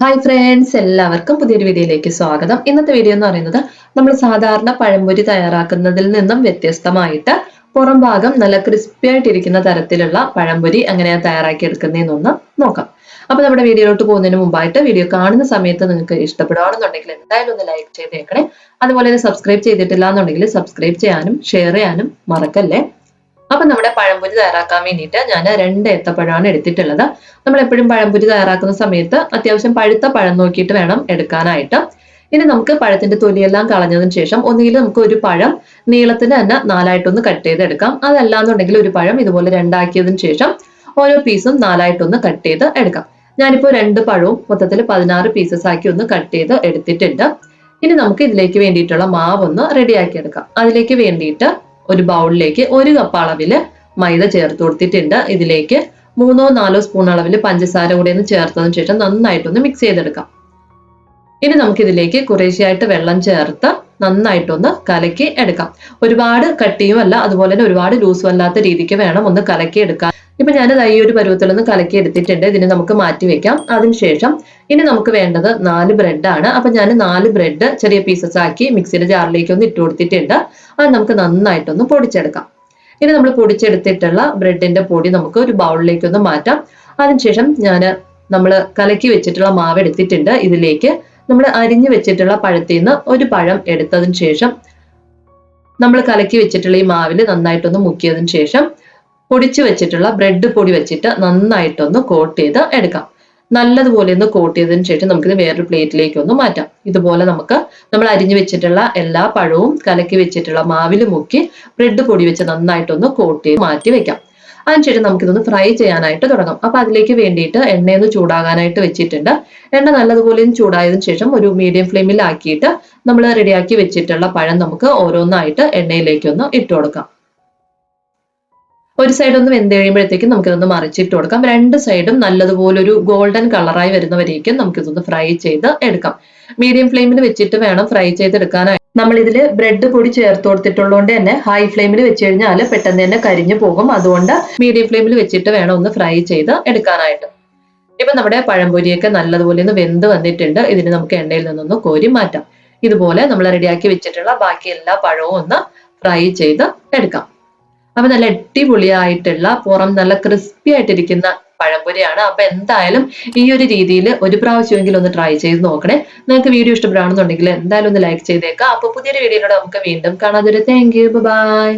Hi friends എല്ലാവർക്കും പുതിയൊരു വീഡിയോയിലേക്ക് സ്വാഗതം. ഇന്നത്തെ വീഡിയോ എന്ന് പറയുന്നത് നമ്മൾ സാധാരണ പഴംപൊരി തയ്യാറാക്കുന്നതിൽ നിന്നും വ്യത്യസ്തമായിട്ട് പുറം ഭാഗം നല്ല ക്രിസ്പി ആയിട്ടിരിക്കുന്ന തരത്തിലുള്ള പഴംപൊരി എങ്ങനെയാണ് തയ്യാറാക്കി എടുക്കുന്നതെന്നൊന്ന് നോക്കാം. അപ്പൊ നമ്മുടെ വീഡിയോയിലോട്ട് പോകുന്നതിന് മുമ്പായിട്ട് വീഡിയോ കാണുന്ന സമയത്ത് നിങ്ങൾക്ക് ഇഷ്ടപ്പെടുകയാണെന്നുണ്ടെങ്കിൽ എന്തായാലും ഒന്ന് ലൈക്ക് ചെയ്തേക്കണേ. അതുപോലെ തന്നെ സബ്സ്ക്രൈബ് ചെയ്തിട്ടില്ല എന്നുണ്ടെങ്കിൽ സബ്സ്ക്രൈബ് ചെയ്യാനും ഷെയർ ചെയ്യാനും മറക്കല്ലേ? അപ്പൊ നമ്മുടെ പഴംപൊരി തയ്യാറാക്കാൻ വേണ്ടിയിട്ട് ഞാൻ രണ്ട് ഏത്തപ്പഴമാണ് എടുത്തിട്ടുള്ളത്. നമ്മൾ എപ്പോഴും പഴംപൊരി തയ്യാറാക്കുന്ന സമയത്ത് അത്യാവശ്യം പഴുത്ത പഴം നോക്കിയിട്ട് വേണം എടുക്കാനായിട്ട്. ഇനി നമുക്ക് പഴത്തിന്റെ തൊലിയെല്ലാം കളഞ്ഞതിന് ശേഷം ഒന്നുകിൽ നമുക്ക് ഒരു പഴം നീളത്തിന് തന്നെ നാലായിട്ടൊന്ന് കട്ട് ചെയ്തെടുക്കാം. അതല്ലാന്നുണ്ടെങ്കിൽ ഒരു പഴം ഇതുപോലെ രണ്ടാക്കിയതിന് ശേഷം ഓരോ പീസും നാലായിട്ടൊന്ന് കട്ട് ചെയ്ത് എടുക്കാം. ഞാനിപ്പോൾ രണ്ട് പഴവും മൊത്തത്തിൽ പതിനാറ് പീസസ് ആക്കി ഒന്ന് കട്ട് ചെയ്ത് എടുത്തിട്ടുണ്ട്. ഇനി നമുക്ക് ഇതിലേക്ക് വേണ്ടിയിട്ടുള്ള മാവ് ഒന്ന് റെഡിയാക്കി എടുക്കാം. അതിലേക്ക് വേണ്ടിയിട്ട് ഒരു ബൗളിലേക്ക് ഒരു കപ്പ് അളവിൽ മൈദ ചേർത്ത് കൊടുത്തിട്ടുണ്ട്. ഇതിലേക്ക് മൂന്നോ നാലോ സ്പൂൺ അളവിൽ പഞ്ചസാര കൂടി ഒന്ന് ചേർത്തതിന് ശേഷം നന്നായിട്ടൊന്ന് മിക്സ് ചെയ്തെടുക്കാം. ഇനി നമുക്കിതിലേക്ക് കുറേശ്ശെയായിട്ട് വെള്ളം ചേർത്ത് നന്നായിട്ടൊന്ന് കലക്കി എടുക്കാം. ഒരുപാട് കട്ടിയും അല്ല അതുപോലെ തന്നെ ഒരുപാട് ലൂസും അല്ലാത്ത രീതിക്ക് വേണം ഒന്ന് കലക്കി എടുക്കാൻ. ഇപ്പൊ ഞാൻ ഈ ഒരു പരുവത്തിൽ ഒന്ന് കലക്കി എടുത്തിട്ടുണ്ട്. ഇതിനെ നമുക്ക് മാറ്റി വെക്കാം. അതിനുശേഷം ഇനി നമുക്ക് വേണ്ടത് നാല് ബ്രെഡാണ് അപ്പൊ ഞാൻ നാല് ബ്രെഡ് ചെറിയ പീസസ് ആക്കി മിക്സിയുടെ ജാറിലേക്ക് ഒന്ന് ഇട്ട് കൊടുത്തിട്ടുണ്ട്. അത് നമുക്ക് നന്നായിട്ടൊന്ന് പൊടിച്ചെടുക്കാം. ഇനി നമ്മൾ പൊടിച്ചെടുത്തിട്ടുള്ള ബ്രെഡിന്റെ പൊടി നമുക്ക് ഒരു ബൗളിലേക്ക് ഒന്ന് മാറ്റാം. അതിനുശേഷം ഞാൻ നമ്മൾ കലക്കി വെച്ചിട്ടുള്ള മാവ് എടുത്തിട്ടുണ്ട്. ഇതിലേക്ക് നമ്മൾ അരിഞ്ഞു വെച്ചിട്ടുള്ള പഴത്തിൽ നിന്ന് ഒരു പഴം എടുത്തതിന് ശേഷം നമ്മൾ കലക്കി വെച്ചിട്ടുള്ള ഈ മാവിൽ നന്നായിട്ടൊന്ന് മുക്കിയതിന് ശേഷം പൊടിച്ചു വെച്ചിട്ടുള്ള ബ്രെഡ് പൊടി വെച്ചിട്ട് നന്നായിട്ടൊന്ന് കോട്ട് ചെയ്ത് എടുക്കാം. നല്ലതുപോലെ ഒന്ന് കോട്ട് ചെയ്തതിന് ശേഷം നമുക്കിത് വേറൊരു പ്ലേറ്റിലേക്ക് ഒന്ന് മാറ്റാം. ഇതുപോലെ നമുക്ക് നമ്മൾ അരിഞ്ഞു വെച്ചിട്ടുള്ള എല്ലാ പഴവും കലക്കി വെച്ചിട്ടുള്ള മാവിൽ മുക്കി ബ്രെഡ് പൊടി വെച്ച് നന്നായിട്ടൊന്ന് കോട്ട് ചെയ്ത് മാറ്റി വെക്കാം. അതിനുശേഷം നമുക്കിതൊന്ന് ഫ്രൈ ചെയ്യാനായിട്ട് തുടങ്ങാം. അപ്പൊ അതിലേക്ക് വേണ്ടിയിട്ട് എണ്ണയൊന്ന് ചൂടാകാനായിട്ട് വെച്ചിട്ടുണ്ട്. എണ്ണ നല്ലതുപോലെ ചൂടായതിനു ശേഷം ഒരു മീഡിയം ഫ്ലെയിമിൽ ആക്കിയിട്ട് നമ്മൾ റെഡിയാക്കി വെച്ചിട്ടുള്ള പഴം നമുക്ക് ഓരോന്നായിട്ട് എണ്ണയിലേക്ക് ഒന്ന് ഇട്ട് കൊടുക്കാം. ഒരു സൈഡ് ഒന്ന് വെന്ത് കഴിയുമ്പോഴത്തേക്കും നമുക്കിതൊന്ന് മറിച്ചിട്ട് കൊടുക്കാം. രണ്ട് സൈഡും നല്ലതുപോലെ ഒരു ഗോൾഡൻ കളറായി വരുന്നവരേക്കും നമുക്കിതൊന്ന് ഫ്രൈ ചെയ്ത് എടുക്കാം. മീഡിയം ഫ്ലെയിമിൽ വെച്ചിട്ട് വേണം ഫ്രൈ ചെയ്തെടുക്കാനായി നമ്മൾ ഇതിൽ ബ്രെഡ് പൊടി ചേർത്ത് കൊടുത്തിട്ടുള്ളതുകൊണ്ട് തന്നെ ഹൈ ഫ്ലെയിമിൽ വെച്ച് കഴിഞ്ഞാൽ പെട്ടെന്ന് തന്നെ കരിഞ്ഞു പോകും. അതുകൊണ്ട് മീഡിയം ഫ്ലെയിമിൽ വെച്ചിട്ട് വേണം ഒന്ന് ഫ്രൈ ചെയ്ത് എടുക്കാനായിട്ട്. ഇപ്പൊ നമ്മുടെ പഴംപൊരിയൊക്കെ നല്ലതുപോലെ ഒന്ന് വെന്ത് വന്നിട്ടുണ്ട്. ഇതിന് നമുക്ക് എണ്ണയിൽ നിന്നൊന്ന് കോരി മാറ്റാം. ഇതുപോലെ നമ്മൾ റെഡിയാക്കി വെച്ചിട്ടുള്ള ബാക്കി എല്ലാ പഴവും ഒന്ന് ഫ്രൈ ചെയ്ത് എടുക്കാം. അപ്പൊ നല്ല അടിപൊളിയായിട്ടുള്ള പുറം നല്ല ക്രിസ്പി ആയിട്ടിരിക്കുന്ന പഴംപൊരിയാണ്. അപ്പൊ എന്തായാലും ഈ ഒരു രീതിയിൽ ഒരു പ്രാവശ്യമെങ്കിലും ഒന്ന് ട്രൈ ചെയ്ത് നോക്കണേ. നിങ്ങൾക്ക് വീഡിയോ ഇഷ്ടപ്പെടുകയാണെന്നുണ്ടെങ്കിൽ എന്തായാലും ഒന്ന് ലൈക്ക് ചെയ്തേക്കാം. അപ്പൊ പുതിയൊരു വീഡിയോയിലൂടെ നമുക്ക് വീണ്ടും കാണാം. Thank you by